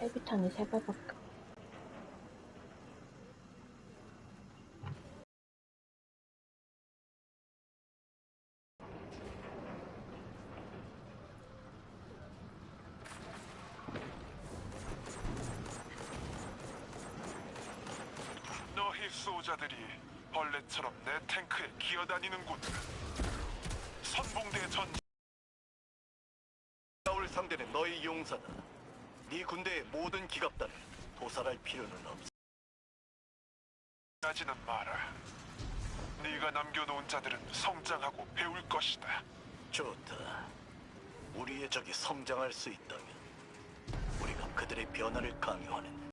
수비탄이 세 발밖에. 너희 소자들이 벌레처럼 내 탱크에 기어다니는군. 선봉대 전 싸울 상대는 너희 용사다. 네 군대의 모든 기갑단을 도살할 필요는 없어. 하지는 마라. 네가 남겨놓은 자들은 성장하고 배울 것이다. 좋다. 우리의 적이 성장할 수 있다면 우리가 그들의 변화를 강요하는